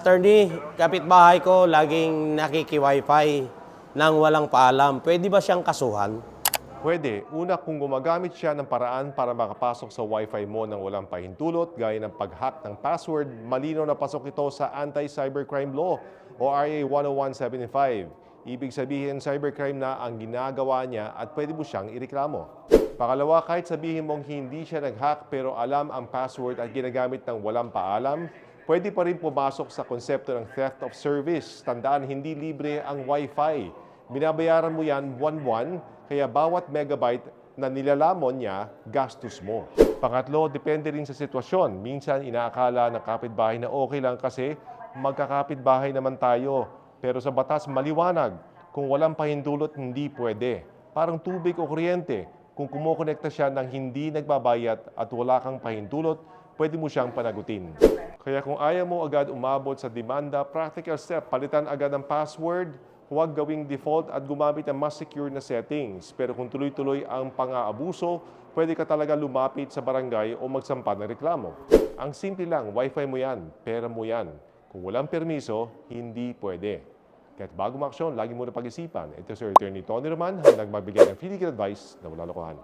Attorney, kapitbahay ko laging nakiki-wifi nang walang paalam. Pwede ba siyang kasuhan? Pwede. Una, kung gumagamit siya ng paraan para makapasok sa Wi-Fi mo ng walang pahintulot, gaya ng pag-hack ng password, malinaw na pasok ito sa Anti-Cybercrime Law o RA 10175. Ibig sabihin, cybercrime na ang ginagawa niya at pwede mo siyang ireklamo. Pangalawa, kahit sabihin mong hindi siya nag-hack pero alam ang password at ginagamit ng walang paalam, pwede pa rin pumasok sa konsepto ng theft of service. Tandaan, hindi libre ang Wi-Fi. Binabayaran mo yan buwan-buwan, kaya bawat megabyte na nilalamon niya, gastos mo. Pangatlo, depende rin sa sitwasyon. Minsan, inaakala ng kapitbahay na okay lang kasi magkakapitbahay naman tayo. Pero sa batas, maliwanag. Kung walang pahintulot, hindi pwede. Parang tubig o kuryente. Kung kumukonekta siya ng hindi nagbabayad at wala kang pahintulot, pwede mo siyang panagutin. Kaya kung ayaw mo agad umabot sa demanda, practical step, palitan agad ang password, huwag gawing default at gumamit ng mas secure na settings. Pero kung tuloy-tuloy ang pang-aabuso, pwede ka talaga lumapit sa barangay o magsampa ng reklamo. Ang simple lang, wifi mo yan, pera mo yan. Kung walang permiso, hindi pwede. Kahit bago maksyon, lagi mo na pag-isipan. Ito si Attorney Tony Roman, ang nagbabigay ng free legal advice na wala lokohan.